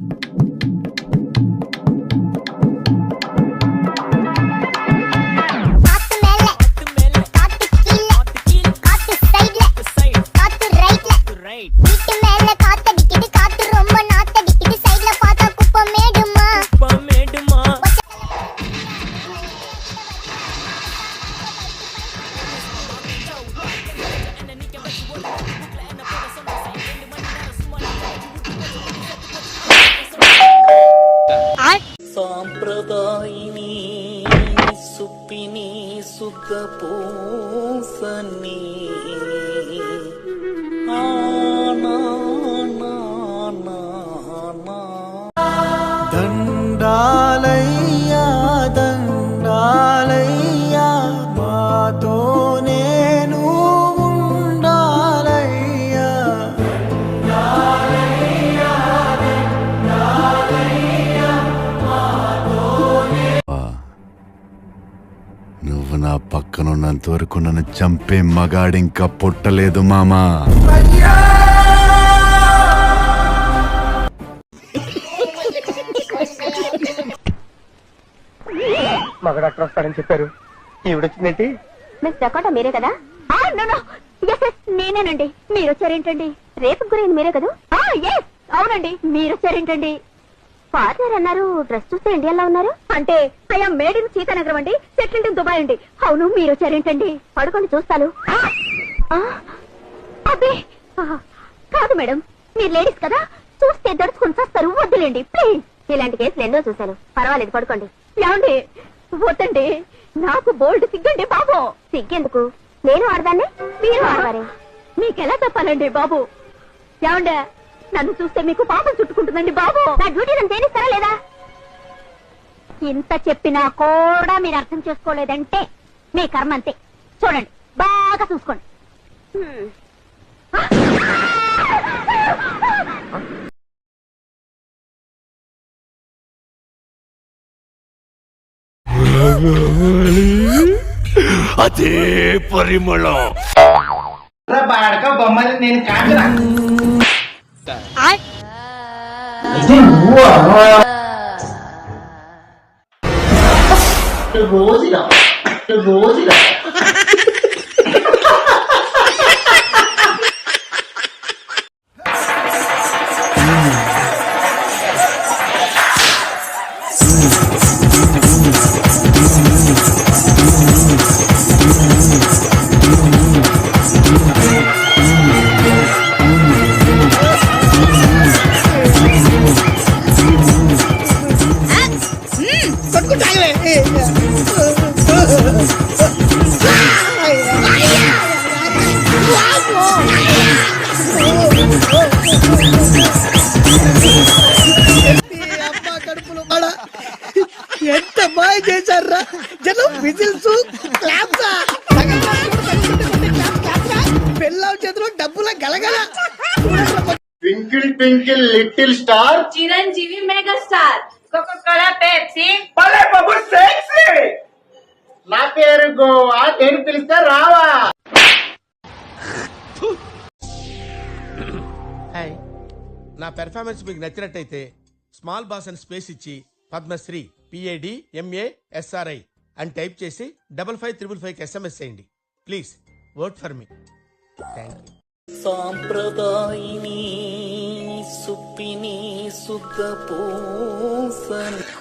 you. సుప్పిని సుఖ పూసని ఆ నా నా పక్కనున్నంత వరకు నన్ను చంపే మగాడింకా పుట్టలేదు మామా. మగ డాక్టర్ వస్తాడని చెప్పారు. ఈవిడొచ్చిందేంటి? మిస్ డకోటా మీరే కదా? నేనేనండి. మీరు వచ్చారేంటండి రేపు గురైంది మీరే కదా? ఎస్ అవునండి. మీరు వచ్చారేంటండి ఫాదర్ అన్నారు డ్రెస్ చూస్తే ఇండియాలో ఉన్నారు? అంటే అయ్యా మేడ్ ఇన్ సీతానగరం అండి సెటిల్డ్ ఇన్ దుబాయ్ అండి. అవును మీరు వచ్చారేంటండి? పడుకోండి చూస్తాను. ఆ, అబ్బే! ఆ, కాదు మేడం మీరు లేడీస్ కదా చూస్తే దడుచుకుని చేస్తారు వద్దులేండి ప్లీజ్. ఇలాంటి కేసులు ఎన్నో చూశాను. పర్వాలేదు పడుకోండి. ఏమండి? వద్దండి. నాకు బోల్డ్ సిగ్గండి బాబు. సిగ్గెందుకు? నేను ఆడదాన్ని? మీరు ఆడతారే మీకెలా చెప్పాలండి బాబు? ఏమండే? నన్ను చూస్తే మీకు పాపం చుట్టుకుంటుందండి బాబు. నా డ్యూటీ నన్ను తేలిస్తారా లేదా? ఇంత చెప్పినా కూడా మీరు అర్థం చేసుకోలేదంటే మీ కర్మ అంతే. చూడండి బాగా చూసుకోండి. అదే పరిమళం. బొమ్మలు నేను కాదురా. আয় রোজ রোজ ఎంత బాగా చేశారా జనం విజిల్స్ క్లాప్స్? పెళ్ళాం చేతిలో డబ్బుల గలగల. Twinkle twinkle little star. Chiranjeevi megastar. Coca Cola Pepsi భలే బాబు సెక్సీ నా పేరు గోవా నేను పిలిస్తే రావా. హాయ్ నా పెర్ఫార్మెన్స్ మీకు నచ్చినట్టయితే స్మాల్ బాస్ అని స్పేస్ ఇచ్చి Padmasri P A D M A SRI అని టైప్ చేసి double five triple five SMS చేయండి. Please work for me thank you సాంప్రదాయిని సుప్పిని isso da poça.